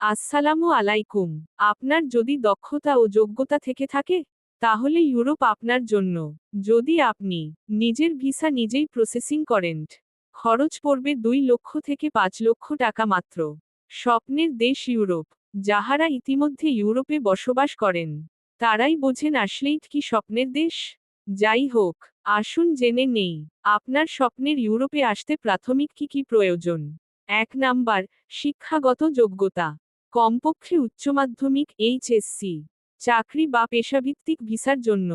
আসসালামু আলাইকুম। আপনার যদি দক্ষতা ও যোগ্যতা থেকে থাকে, তাহলে ইউরোপ আপনার জন্য। যদি আপনি নিজের ভিসা নিজেই প্রসেসিং করেন, খরচ পড়বে দুই লক্ষ থেকে পাঁচ লক্ষ টাকা মাত্র। স্বপ্নের দেশ ইউরোপ, যাহারা ইতিমধ্যে ইউরোপে বসবাস করেন, তারাই বোঝেন আসলেই কি স্বপ্নের দেশ? যাই হোক, আসুন জেনে নেই, আপনার স্বপ্নের ইউরোপে আসতে প্রাথমিক কি কি প্রয়োজন? এক নাম্বার, শিক্ষাগত যোগ্যতা। কমপক্ষে উচ্চ মাধ্যমিক এইচএসসি, চাকরি বা পেশাভিত্তিক ভিসার জন্য।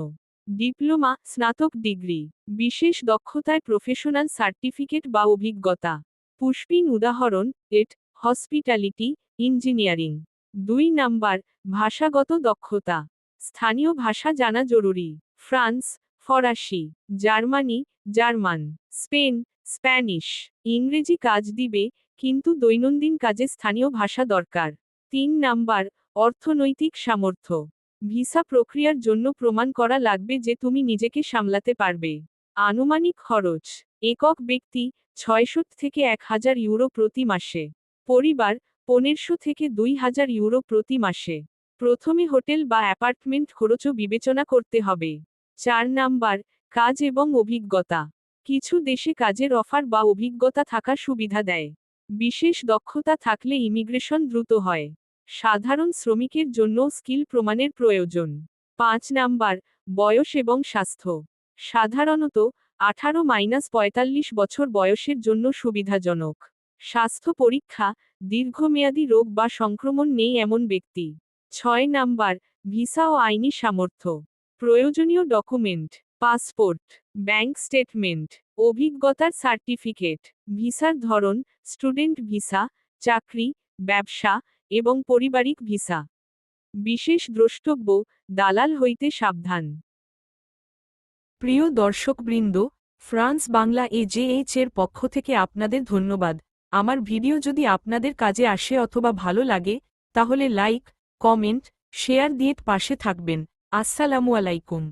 ডিপ্লোমা, স্নাতক ডিগ্রি, বিশেষ দক্ষতায় প্রফেশনাল সার্টিফিকেট বা অভিজ্ঞতা। পুষ্পিন উদাহরণ, এট, হসপিটালিটি, ইঞ্জিনিয়ারিং। দুই নাম্বার, ভাষাগত দক্ষতা। স্থানীয় ভাষা জানা জরুরি। ফ্রান্স, ফরাসি, জার্মানি, জার্মান, স্পেন, স্প্যানিশ। ইংরেজি কাজ দিবে, কিন্তু দৈনন্দিন কাজে স্থানীয় ভাষা দরকার। তিন নাম্বার, অর্থনৈতিক সামর্থ্য। ভিসা প্রক্রিয়ার জন্য প্রমাণ করা লাগবে যে তুমি নিজেকে সামলাতে পারবে। আনুমানিক খরচ, একক ব্যক্তি, ছয়শো থেকে এক হাজার ইউরো প্রতি মাসে। পরিবার, পনেরশো থেকে দুই হাজার ইউরো প্রতি মাসে। প্রথমে হোটেল বা অ্যাপার্টমেন্ট খরচও বিবেচনা করতে হবে। চার নাম্বার, কাজ এবং অভিজ্ঞতা। কিছু দেশে কাজের অফার বা অভিজ্ঞতা থাকার সুবিধা দেয়। বিশেষ দক্ষতা থাকলে ইমিগ্রেশন দ্রুত হয়। সাধারণ শ্রমিকের জন্য স্কিল প্রমাণের প্রয়োজন। পাঁচ নাম্বার, বয়স এবং স্বাস্থ্য। সাধারণত, আঠারো মাইনাস পঁয়তাল্লিশ বছর বয়সের জন্য সুবিধাজনক। স্বাস্থ্য পরীক্ষা, দীর্ঘমেয়াদী রোগ বা সংক্রমণ নেই এমন ব্যক্তি। ছয় নাম্বার, ভিসা ও আইনি সামর্থ্য। প্রয়োজনীয় ডকুমেন্ট, পাসপোর্ট, ব্যাংক স্টেটমেন্ট, অভিজ্ঞতার সার্টিফিকেট, ভিসার ধরন, স্টুডেন্ট ভিসা, চাকরি, ব্যবসা এবং পারিবারিক ভিসা। বিশেষ দ্রষ্টব্য, দালাল হইতে সাবধান। প্রিয় দর্শকবৃন্দ, ফ্রান্স বাংলা এজেএইচ এর পক্ষ থেকে আপনাদের ধন্যবাদ। আমার ভিডিও যদি আপনাদের কাজে আসে অথবা ভালো লাগে, তাহলে লাইক, কমেন্ট, শেয়ার দিয়ে পাশে থাকবেন। আসসালামু আলাইকুম।